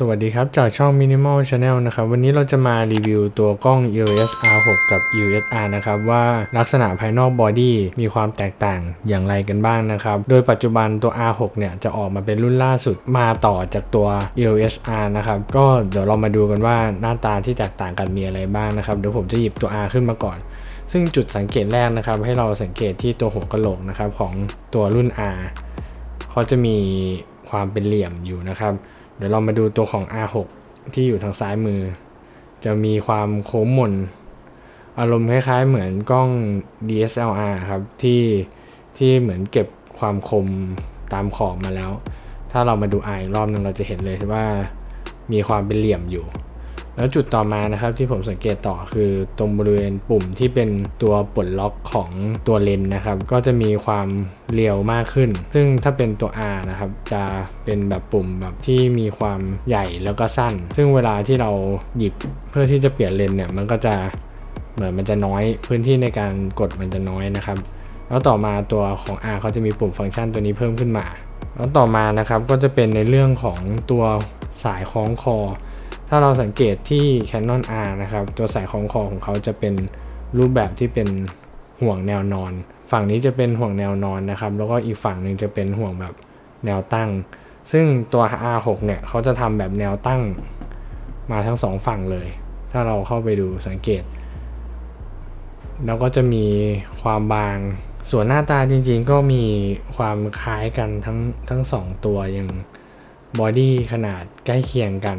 สวัสดีครับจากช่อง Minimal Channel นะครับวันนี้เราจะมารีวิวตัวกล้อง EOS R6 กับ EOS R นะครับว่าลักษณะภายนอกบอดี้มีความแตกต่างอย่างไรกันบ้างนะครับโดยปัจจุบันตัว R6 เนี่ยจะออกมาเป็นรุ่นล่าสุดมาต่อจากตัว EOS R นะครับก็เดี๋ยวเรามาดูกันว่าหน้าตาที่แตกต่างกันมีอะไรบ้างนะครับเดี๋ยวผมจะหยิบตัว R ขึ้นมาก่อน ซึ่งจุดสังเกตแรกนะครับ ให้เราสังเกตที่ตัวหัวกะโหลกนะครับของตัวรุ่น R เขาจะมีความเป็นเหลี่ยมอยู่นะครับ เดี๋ยวเรามาดูตัวของ R6 ที่อยู่ทางซ้ายมือ จะมีความโค้งมน อารมณ์คล้ายๆเหมือนกล้อง DSLR ครับ ที่ที่เหมือนเก็บความคมตามขอบมาแล้ว ถ้าเรามาดู R อีกรอบหนึงเราจะเห็นเลยว่ามีความเป็นเหลี่ยมอยู่ แล้วจุดต่อมานะครับที่ผมสังเกตต่อคือตรงบริเวณปุ่มที่เป็นตัวปลดล็อกของตัวเลนส์นะครับ ก็จะมีความเรียวมากขึ้น ซึ่งถ้าเป็นตัว R นะครับ จะเป็นแบบปุ่มแบบที่มีความใหญ่แล้วก็สั้น ซึ่งเวลาที่เราหยิบเพื่อที่จะเปลี่ยนเลนส์เนี่ยมันก็จะเหมือนมันจะน้อยพื้นที่ในการกดมันจะน้อยนะครับแล้วต่อมาตัวของ R เขาจะมีปุ่มฟังก์ชันตัวนี้เพิ่มขึ้นมา แล้วต่อมานะครับก็จะเป็นในเรื่องของตัวสายคล้องคอ ถ้าเราสังเกตที่ Canon R นะครับ ตัวสายคล้องคอของเขาจะเป็นรูปแบบที่เป็นห่วงแนวนอน ฝั่งนี้จะเป็นห่วงแนวนอนนะครับ แล้วก็อีกฝั่งหนึ่งจะเป็นห่วงแบบแนวตั้ง ซึ่งตัว R6 เนี่ยเขาจะทำแบบแนวตั้งมาทั้งสองฝั่งเลย ถ้าเราเข้าไปดูสังเกต แล้วก็จะมีความบาง ส่วนหน้าตาจริงๆ ก็มีความคล้ายกันทั้งทั้งสองตัวอย่างบอดี้ขนาดใกล้เคียงกัน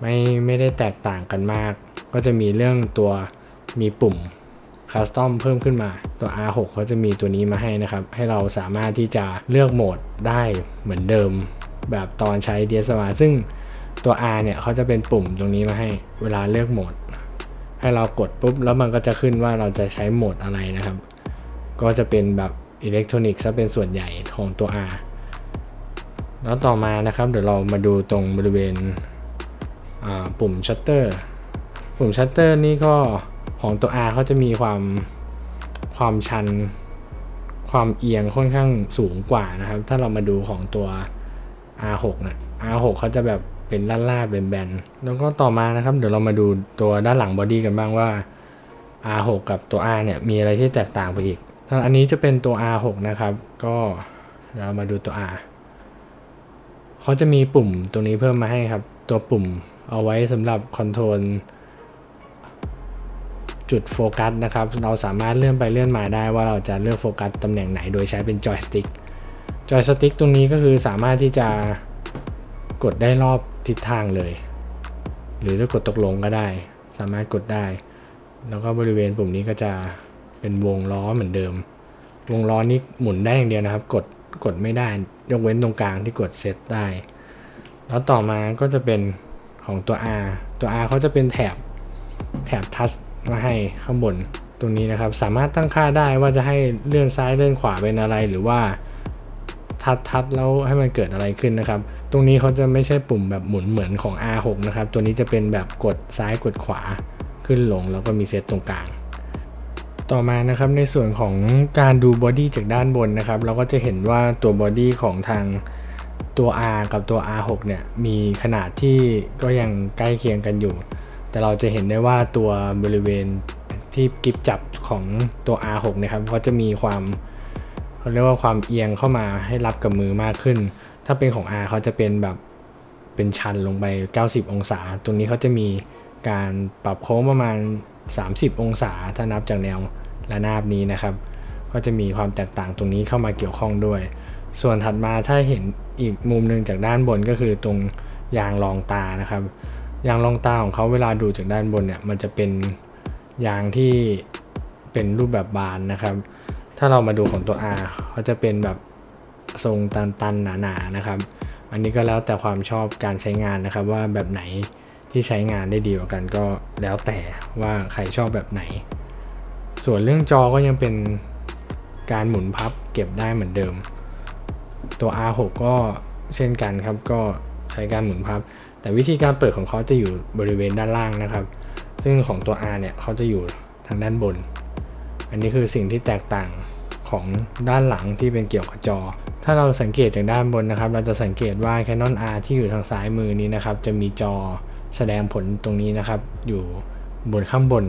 ไม่ไม่ได้แตกต่างกันมาก ก็จะมีเรื่องตัวมีปุ่มคัสตอมเพิ่มขึ้นมาตัว R6 เขาจะมีตัวนี้มาให้นะครับ ให้เราสามารถที่จะเลือกโหมดได้เหมือนเดิม แบบตอนใช้ DSLR ซึ่งตัว R เนี่ยเขาจะเป็นปุ่มตรงนี้มาให้เวลาเลือกโหมด ให้เรากดปุ๊บ แล้วมันก็จะขึ้นว่าเราจะใช้โหมดอะไรนะครับ ก็จะเป็นแบบอิเล็กทรอนิกส์ซะเป็นส่วนใหญ่ของตัว R แล้วต่อมานะครับ เดี๋ยวเรามาดูตรงบริเวณ ปุ่มชัตเตอร์ปุ่มชัตเตอร์นี่ก็ของตัว R เขาจะมีความความชัน ความเอียงค่อนข้างสูงกว่านะครับ ถ้าเรามาดูของตัว R6 นะ R6 เขาจะแบบเป็นล่าดๆแบนๆแล้วก็ต่อมานะครับ เดี๋ยวเรามาดูตัวด้านหลังบอดี้กันบ้างว่า R6 กับตัว R เนี่ยมีอะไรที่แตกต่างไปอีกถ้าอันนี้จะเป็นตัว R6 นะครับ ก็เดี๋ยวเรามาดูตัว R เขาจะมีปุ่มตรงนี้เพิ่มมาให้ครับ ตัวปุ่มเอาไว้สำหรับคอนโทรลจุดโฟกัสนะครับ เราสามารถเลื่อนไปเลื่อนมาได้ว่าเราจะเลือกโฟกัสตำแหน่งไหนโดยใช้เป็นจอยสติ๊กจอยสติ๊กตรงนี้ก็คือสามารถที่จะกดได้รอบทิศทางเลย หรือจะกดตกลงก็ได้ สามารถกดได้ แล้วก็บริเวณปุ่มนี้ก็จะเป็นวงล้อเหมือนเดิม วงล้อนี้หมุนได้อย่างเดียวนะครับ กดกดไม่ได้ ยกเว้นตรงกลางที่กดเซตได้ แล้วต่อมาก็จะเป็นของตัว R ตัว R เขาจะเป็นแถบแถบทัชมาให้ข้างบนตรงนี้นะครับ สามารถตั้งค่าได้ว่าจะให้เลื่อนซ้ายเลื่อนขวาเป็นอะไร หรือว่าทัดทัดแล้วให้มันเกิดอะไรขึ้นนะครับ ตรงนี้เขาจะไม่ใช่ปุ่มแบบหมุนเหมือนของ R6 นะครับ ตัวนี้จะเป็นแบบกดซ้ายกดขวาขึ้นลงแล้วก็มีเซตตรงกลาง ต่อมานะครับในส่วนของการดูบอดี้จากด้านบนนะครับ เราก็จะเห็นว่าตัวบอดี้ของทาง ตัว R กับตัว R6 เนี่ยมีขนาดที่ก็ยังใกล้เคียงกันอยู่ แต่เราจะเห็นได้ว่าตัวบริเวณที่กิบจับของตัว R6 นะครับเขาจะมีความเขาเรียกว่าความเอียงเข้ามาให้รับกับมือมากขึ้น ถ้าเป็นของ R เขาจะเป็นแบบเป็นชันลงไป 90 องศา ตรงนี้เขาจะมีการปรับโค้งประมาณ 30 องศา ถ้านับจากแนวระนาบนี้นะครับ ก็จะมีความแตกต่างตรงนี้เข้ามาเกี่ยวข้องด้วย ส่วนถัดมาถ้าเห็นอีกมุมหนึ่งจากด้านบนก็คือตรงยางรองตานะครับ ยางรองตาของเขาเวลาดูจากด้านบนเนี่ยมันจะเป็นยางที่เป็นรูปแบบบานนะครับ ถ้าเรามาดูของตัว R เขาจะเป็นแบบทรงตันๆหนาๆนะครับ อันนี้ก็แล้วแต่ความชอบการใช้งานนะครับว่าแบบไหนที่ใช้งานได้ดีกว่ากันก็แล้วแต่ว่าใครชอบแบบไหน ส่วนเรื่องจอก็ยังเป็นการหมุนพับเก็บได้เหมือนเดิม ตัว R6 ก็เช่นกันครับ ก็ใช้การหมุนพับ แต่วิธีการเปิดของเขาจะอยู่บริเวณด้านล่างนะครับ ซึ่งของตัว R เนี่ยเขาจะอยู่ทางด้านบน อันนี้คือสิ่งที่แตกต่างของด้านหลังที่เป็นเกี่ยวกับจอ ถ้าเราสังเกตจากด้านบนนะครับ เราจะสังเกตว่า Canon R ที่อยู่ทางซ้ายมือนี้นะครับ จะมีจอแสดงผลตรงนี้นะครับ อยู่บนข้างบน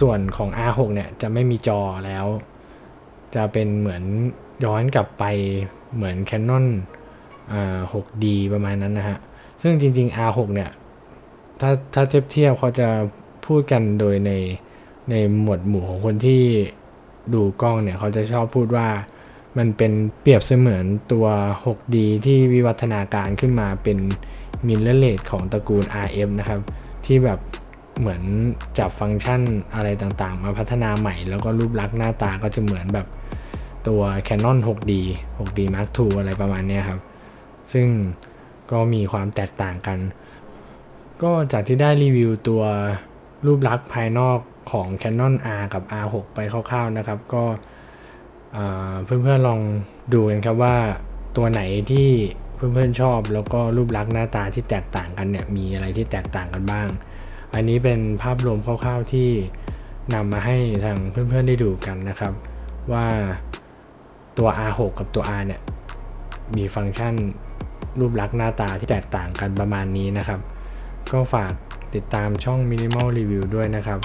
ส่วนของ R6 เนี่ยจะไม่มีจอแล้ว จะเป็นเหมือนย้อนกลับไป เหมือน Canon อ่า 6D ประมาณนั้นนะฮะ ซึ่งจริง ๆ R6 เนี่ย ถ้าถ้าเทียบเทียบเขาจะพูดกันโดยในในหมวดหมู่ของคนที่ดูกล้องเนี่ยเขาจะชอบพูดว่ามันเป็นเปรียบเสมือนตัว 6D ที่วิวัฒนาการขึ้นมาเป็นมิลเลอร์เลของตระกูล RF นะครับ ที่แบบเหมือนจับฟังก์ชันอะไรต่างๆ มาพัฒนาใหม่ แล้วก็รูปลักษณ์หน้าตาก็จะเหมือนแบบ ตัว Canon 6D 6D Mark II อะไรประมาณนี้ครับ ซึ่งก็มีความแตกต่างกัน ก็จากที่ได้รีวิวตัวรูปลักษณ์ภายนอกของ Canon R กับ R6 ไปคร่าวๆนะครับ ก็เพื่อนๆลองดูกันครับว่าตัวไหนที่เพื่อนๆชอบ แล้วก็รูปลักษณ์หน้าตาที่แตกต่างกันเนี่ยมีอะไรที่แตกต่างกันบ้าง อันนี้เป็นภาพรวมคร่าวๆที่นำมาให้ทางเพื่อนๆได้ดูกันนะครับ ว่า ตัว R6 กับตัว R เนี่ย มีฟังก์ชันรูปลักษณ์หน้าตาที่แตกต่างกันประมาณนี้นะครับ ก็ฝากติดตามช่อง Minimal Review ด้วยนะครับ